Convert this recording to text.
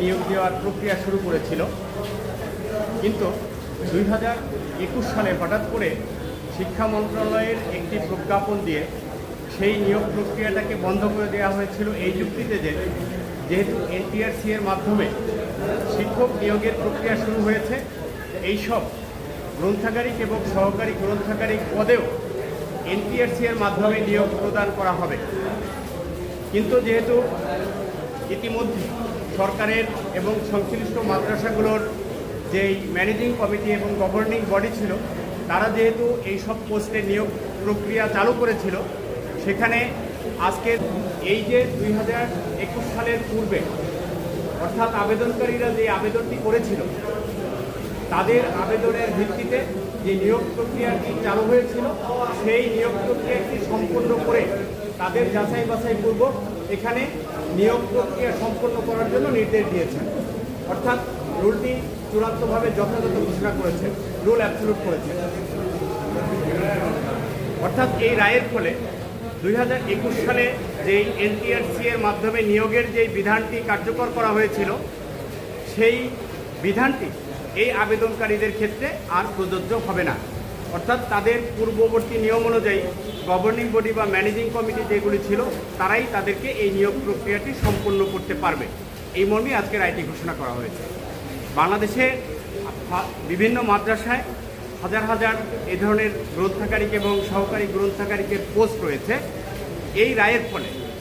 নিয়োগ দেওয়ার প্রক্রিয়া শুরু করেছিল। কিন্তু দুই হাজার একুশ সালে হঠাৎ করে শিক্ষা মন্ত্রণালয়ের একটি প্রজ্ঞাপন দিয়ে সেই নিয়োগ প্রক্রিয়াটাকে বন্ধ করে দেওয়া হয়েছিল এই যুক্তিতে যে যেহেতু এনটিআরসি এর মাধ্যমে শিক্ষক নিয়োগের প্রক্রিয়া শুরু হয়েছে, এইসব গ্রন্থাগারিক এবং সহকারী গ্রন্থাগারিক পদেও এনটিআরসি এর মাধ্যমে নিয়োগ প্রদান করা হবে। কিন্তু যেহেতু ইতিমধ্যে সরকারের এবং সংশ্লিষ্ট মাদ্রাসাগুলোর যেই ম্যানেজিং কমিটি এবং গভর্নিং বডি ছিল, তারা যেহেতু এই সব পোস্টে নিয়োগ প্রক্রিয়া চালু করেছিল, সেখানে আজকে এই যে দুই হাজার একুশ সালের পূর্বে অর্থাৎ আবেদনকারীরা যে আবেদনটি করেছিল, তাদের আবেদনের ভিত্তিতে যে নিয়োগ প্রক্রিয়াটি চালু হয়েছিল, সেই নিয়োগ প্রক্রিয়াটি সম্পূর্ণ করে তাদের যাচাই বাছাই পূর্বক এখানে নিয়োগ প্রক্রিয়া সম্পন্ন করার জন্য নির্দেশ দিয়েছেন। অর্থাৎ রুলটি চূড়ান্তভাবে যথাযথ ঘোষণা করেছেন, রুল অ্যাবসলুট করেছেন। অর্থাৎ এই রায়ের ফলে দুই হাজার একুশ সালে যেই এনটিআরসি এর মাধ্যমে নিয়োগের যেই বিধানটি কার্যকর করা হয়েছিল, সেই বিধানটি এই আবেদনকারীদের ক্ষেত্রে আর প্রযোজ্য হবে না। অর্থাৎ তাদের পূর্ববর্তী নিয়ম অনুযায়ী গভর্নিং বডি বা ম্যানেজিং কমিটি যেগুলি ছিল, তারাই তাদেরকে এই নিয়োগ প্রক্রিয়াটি সম্পন্ন করতে পারবে। এই মর্মে আজকে রায়টি ঘোষণা করা হয়েছে। বাংলাদেশে বিভিন্ন মাদ্রাসায় হাজার হাজার এ ধরনের গ্রন্থাগারিক এবং সহকারী গ্রন্থাগারিকের পোস্ট রয়েছে। এই রায়ের ফলে